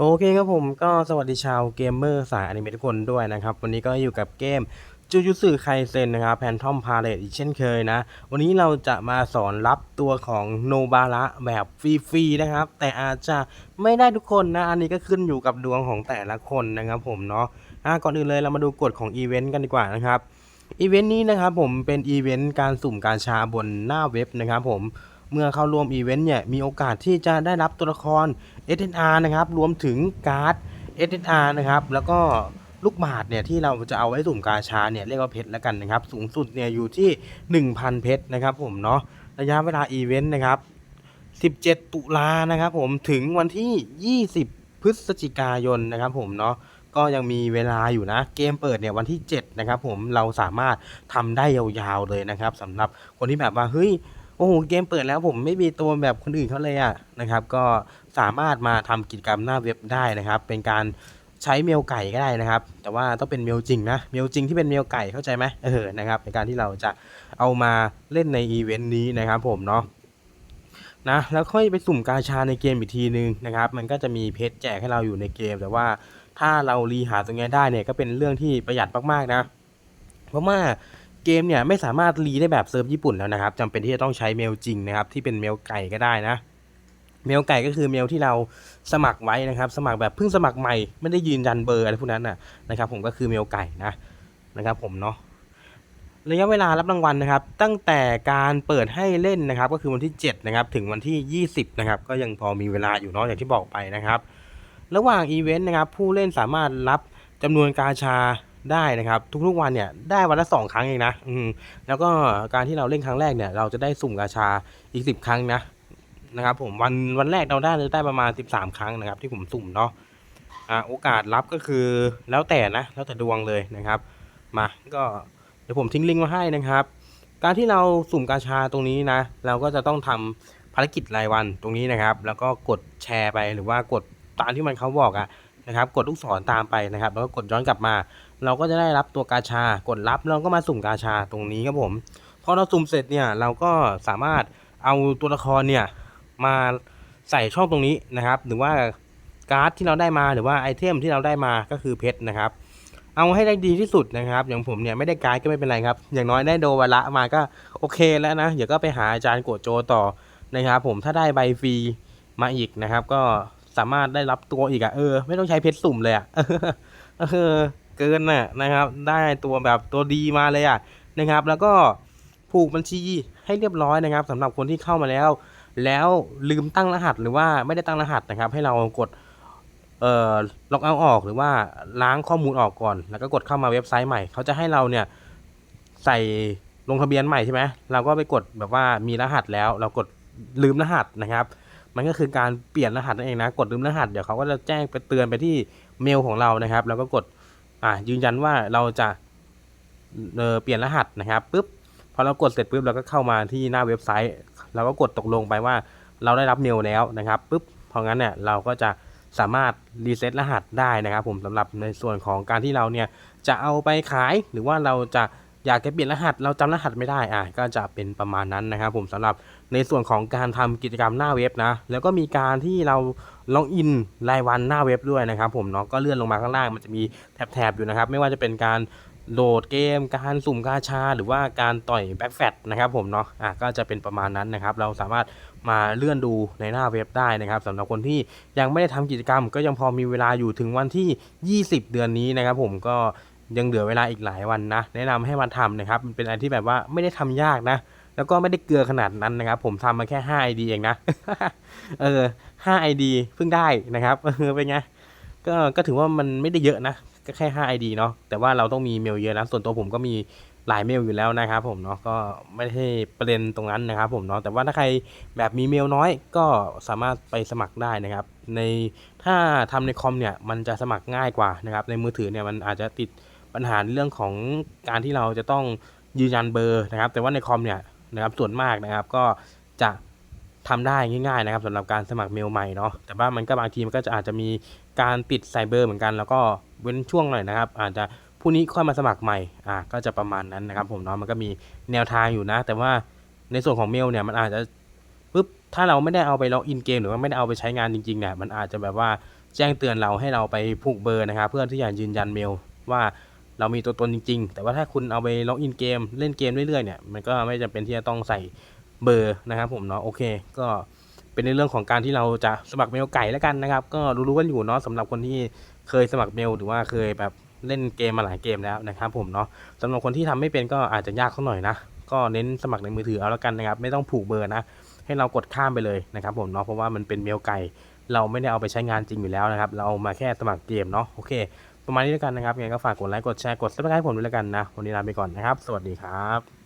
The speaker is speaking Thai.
โอเคครับผมก็สวัสดีชาวเกมเมอร์สายอนิเมะทุกคนด้วยนะครับ วันนี้ก็อยู่กับเกมจูจูสึไคเซนนะครับแพนทอมพาเลตอีกเช่นเคยนะ วันนี้เราจะมาสอนรับตัวของโนบาระแบบฟรีๆนะครับ แต่อาจจะไม่ได้ทุกคนนะ อันนี้ก็ขึ้นอยู่กับดวงของแต่ละคนนะครับผมเนาะะก่อนอื่นเลยเรามาดูกฎของอีเวนต์กันดีกว่านะครับอีเวนต์นี้นะครับผมเป็นอีเวนต์การสุ่มการชาบนหน้าเว็บนะครับผม เมื่อเข้าร่วมอีเวนต์เนี่ยมีโอกาสที่จะได้รับตัวละคร SNR นะครับรวมถึงการ์ด SNR นะครับแล้วก็ลูกบาศก์เนี่ยที่เราจะเอาไว้สุ่มกาชาเนี่ยเรียกว่าเพชรแล้วกันนะครับ สูงสุดเนี่ยอยู่ที่ 1,000 เพชรนะครับผมเนาะระยะเวลาอีเวนต์นะครับ 17 ตุลานะครับผมถึงวันที่ 20 พฤศจิกายนนะครับผมเนาะก็ยังมีเวลาอยู่นะ เกมเปิดเนี่ยวันที่ 7 นะครับผมเราสามารถทำได้ยาวๆเลยนะครับสำหรับคนที่แบบว่าเฮ้ย โอ้โหเกมเปิดแล้วผมไม่มีตัวแบบคนอื่นเขาเลยอะนะครับ ก็สามารถมาทำกิจกรรมหน้าเว็บได้นะครับ เป็นการใช้เมลไก่ก็ได้นะครับ แต่ว่าต้องเป็นเมลจริงนะเมลจริงที่เป็นเมลไก่เข้าใจไหมเออนะครับในการที่เราจะเอามาเล่นในอีเวนต์นี้นะครับผมเนาะนะแล้วค่อยไปสุ่มกาชาในเกมอีกทีนึงนะครับ มันก็จะมีเพชรแจกให้เราอยู่ในเกม แต่ว่าถ้าเรารีหาตรงนี้ได้เนี่ยก็เป็นเรื่องที่ประหยัดมากๆนะ เพราะว่า เกมเนี่ยไม่สามารถรีได้แบบเซิร์ฟญี่ปุ่นแล้วนะครับจำเป็นที่จะต้องใช้เมลจริงนะครับที่เป็นเมลไก่ก็ได้นะ เมลไก่ก็คือเมลที่เราสมัครไว้นะครับ สมัครแบบเพิ่งสมัครใหม่ไม่ได้ยืนยันเบอร์อะไรพวกนั้นนะนะครับ ผมก็คือเมลไก่นะนะครับ ผมเนาะระยะเวลารับรางวัลนะครับ ตั้งแต่การเปิดให้เล่นนะครับ ก็คือวันที่ 7 นะครับ ถึงวันที่ 20 นะครับ ก็ยังพอมีเวลาอยู่เนาะอย่างที่บอกไปนะครับ ระหว่างอีเวนต์นะครับ ผู้เล่นสามารถรับจำนวนกาชา ได้นะครับทุกๆวันเนี่ยได้วันละสองครั้งเองนะอืมแล้วก็การที่เราเล่นครั้งแรกเนี่ยเราจะได้สุ่มกาชาอีก10ครั้งนะนะครับผมวันวันแรกเราได้ได้ประมาณ13ครั้งนะครับ ที่ผมสุ่มเนาะอ่าโอกาสรับก็คือแล้วแต่นะแล้วแต่ดวงเลยนะครับมาก็เดี๋ยวผมทิ้งลิงก์มาให้นะครับ การที่เราสุ่มกาชาตรงนี้นะ เราก็จะต้องทำภารกิจรายวันตรงนี้นะครับ แล้วก็กดแชร์ไปหรือว่ากดตามที่มันเขาบอกอะนะครับ กดลูกศรตามไปนะครับ แล้วก็กดย้อนกลับมา เราก็จะได้รับตัวกาชา กดรับเราก็มาสุ่มกาชาตรงนี้ครับผม พอเราสุ่มเสร็จเนี่ยเราก็สามารถเอาตัวละครเนี่ยมาใส่ช่องตรงนี้นะครับ หรือว่าการ์ดที่เราได้มาหรือว่าไอเทมที่เราได้มาก็คือเพชรนะครับ เอาให้ได้ดีที่สุดนะครับ อย่างผมเนี่ยไม่ได้การ์ดก็ไม่เป็นไรครับ อย่างน้อยได้โดวาระมาก็โอเคแล้วนะ เดี๋ยวก็ไปหาอาจารย์โกโจต่อนะครับผมถ้าได้ใบฟรีมาอีกนะครับ ก็สามารถได้รับตัวอีกอะเออ ไม่ต้องใช้เพชรสุ่มเลยอะเออ เกินน่ะนะครับ ได้ตัวแบบตัวดีมาเลยอะนะครับ แล้วก็ผูกบัญชีให้เรียบร้อยนะครับสำหรับคนที่เข้ามาแล้ว แล้วลืมตั้งรหัสหรือว่าไม่ได้ตั้งรหัสนะครับ ให้เรากดเอ่อล็อกเอาออกหรือว่าล้างข้อมูลออกก่อน แล้วก็กดเข้ามาเว็บไซต์ใหม่ เขาจะให้เราเนี่ยใส่ลงทะเบียนใหม่ใช่ไหมเราก็ไปกดแบบว่ามีรหัสแล้ว เรากดลืมรหัสนะครับ มันก็คือการเปลี่ยนรหัสนั่นเองนะ กดลืมรหัสเดี๋ยวเขาก็จะแจ้งไปเตือนไปที่เมลของเรานะครับ แล้วก็กด อ่ายืนยันว่าเราจะเเปลี่ยนรหัสนะครับปุ๊บพอเรากดเสร็จปุ๊บเราก็เข้ามาที่หน้าเว็บไซต์เราก็กดตกลงไปว่าเราได้รับเมลแล้วนะครับปุ๊บเพราะงั้นเนี่ยเราก็จะสามารถรีเซ็ตรหัสได้นะครับ ผมสำหรับในส่วนของการที่เราเนี่ยจะเอาไปขายหรือว่าเราจะ อยากจะเปลี่ยนรหัสเราจำรหัสไม่ได้อะก็จะเป็นประมาณนั้นนะครับผมสำหรับในส่วนของการทำกิจกรรมหน้าเว็บนะแล้วก็มีการที่เราล็อกอินรายวันหน้าเว็บด้วยนะครับผมเนาะก็เลื่อนลงมาข้างล่างมันจะมีแถบๆอยู่นะครับ ไม่ว่าจะเป็นการโหลดเกม การสุ่มกาชา หรือว่าการต่อยแบ็กแฟตนะครับผมเนาะอะก็จะเป็นประมาณนั้นนะครับ เราสามารถมาเลื่อนดูในหน้าเว็บได้นะครับสำหรับคนที่ยังไม่ได้ทำกิจกรรม ก็ยังพอมีเวลาอยู่ถึงวันที่ 20 เดือนนี้นะครับผมก็ ยังเหลือเวลาอีกหลายวันนะ แนะนำให้มาทำนะครับ มันเป็นอะไรที่แบบว่าไม่ได้ทำยากนะ แล้วก็ไม่ได้เกลือขนาดนั้นนะครับ ผมทำมาแค่5 ID เองนะ เออ5 ID เพิ่งได้นะครับ เออ เป็นไง ก็ ก็ถือว่ามันไม่ได้เยอะนะ ก็แค่5 ID เนาะ แต่ว่าเราต้องมีเมลเยอะนะ ส่วนตัวผมก็มีหลายเมลอยู่แล้วนะครับผมเนาะ ก็ไม่ใช่ประเด็นตรงนั้นนะครับผมเนาะ แต่ว่าถ้าใครแบบมีเมลน้อยก็สามารถไปสมัครได้นะครับ ในถ้าทำในคอมเนี่ย มันจะสมัครง่ายกว่านะครับ ในมือถือเนี่ยมันอาจจะติด ปัญหาเรื่องของการที่เราจะต้องยืนยันเบอร์นะครับ แต่ว่าในคอมเนี่ยนะครับส่วนมากนะครับก็จะทำได้ง่ายๆนะครับสำหรับการสมัครเมลใหม่เนาะแต่ว่ามันก็บางทีมันก็จะอาจจะมีการติดใส่เบอร์เหมือนกัน แล้วก็เว้นช่วงหน่อยนะครับ อาจจะพรุ่งนี้ค่อยมาสมัครใหม่อ่าก็จะประมาณนั้นนะครับ ผมเนาะมันก็มีแนวทางอยู่นะ แต่ว่าในส่วนของเมลเนี่ยมันอาจจะปุ๊บถ้าเราไม่ได้เอาไปล็อกอินเกมหรือว่าไม่ได้เอาไปใช้งานจริงๆเนี่ยมันอาจจะแบบว่าแจ้งเตือนเราให้เราไปผูกเบอร์นะครับ เพื่อที่จะยืนยันเมลว่า เรามีตัวตนจริง ๆ แต่ว่าถ้าคุณเอาไปล็อกอินเกมเล่นเกมเรื่อยๆเนี่ยมันก็ไม่จำเป็นที่จะต้องใส่เบอร์นะครับผมเนาะโอเค ก็เป็นในเรื่องของการที่เราจะสมัครเมลไก่แล้วกันนะครับ ก็รู้ๆกันอยู่เนาะสำหรับคนที่เคยสมัครเมลหรือว่าเคยแบบเล่นเกมมาหลายเกมแล้วนะครับผมเนาะสำหรับคนที่ทำไม่เป็นก็อาจจะยากสักหน่อยนะก็เน้นสมัครในมือถือเอาแล้วกันนะครับ ไม่ต้องผูกเบอร์นะ ให้เรากดข้ามไปเลยนะครับผมเนาะเพราะว่ามันเป็นเมลไก่เราไม่ได้เอาไปใช้งานจริงอยู่แล้วนะครับ เราเอามาแค่สมัครเกมเนาะโอเค ประมาณนี้แล้วกันนะครับยังไงก็ฝากกดไลค์กดแชร์กดซับสไครต์ผมด้วยแล้วกันนะวันนี้ลาไปก่อนนะครับ สวัสดีครับ